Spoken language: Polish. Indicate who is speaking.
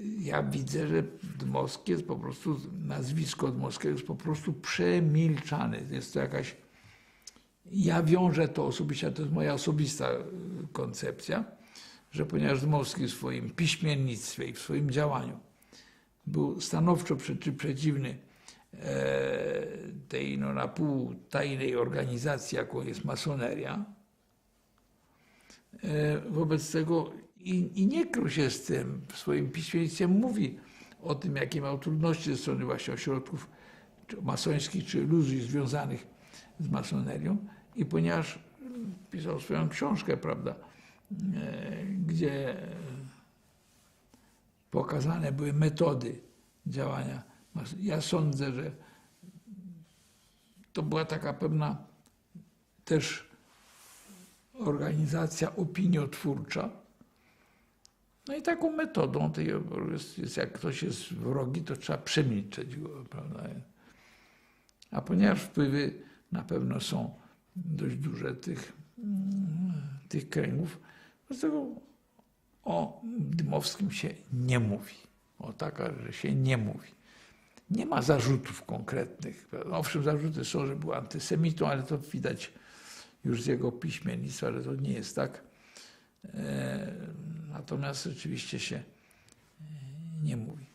Speaker 1: ja widzę, że Dmowski jest po prostu, nazwisko Dmowskiego jest po prostu przemilczane. Jest to jakaś, ja wiążę to osobiście, to jest moja osobista y, koncepcja, że ponieważ Dmowski w swoim piśmiennictwie i w swoim działaniu był stanowczo przeci- przeciwny e, tej no, na pół tajnej organizacji, jaką jest masoneria, E, Wobec tego i, i nie krył się z tym. W swoim piśmieństwie mówi o tym, jakie miał trudności ze strony właśnie ośrodków masońskich czy ludzi związanych z masonerią. I ponieważ pisał swoją książkę, prawda, e, gdzie pokazane były metody działania. Ja sądzę, że to była taka pewna też organizacja opiniotwórcza. No i taką metodą tej jest, jak ktoś jest wrogi, to trzeba przemilczeć go, prawda? A ponieważ wpływy na pewno są dość duże tych, mm, tych kręgów, dlatego o Dymowskim się nie mówi. O taka, że się nie mówi. Nie ma zarzutów konkretnych. Owszem, zarzuty są, że był antysemitą, ale to widać już z jego piśmiennictwa, że to nie jest tak. Natomiast rzeczywiście się e, nie mówi.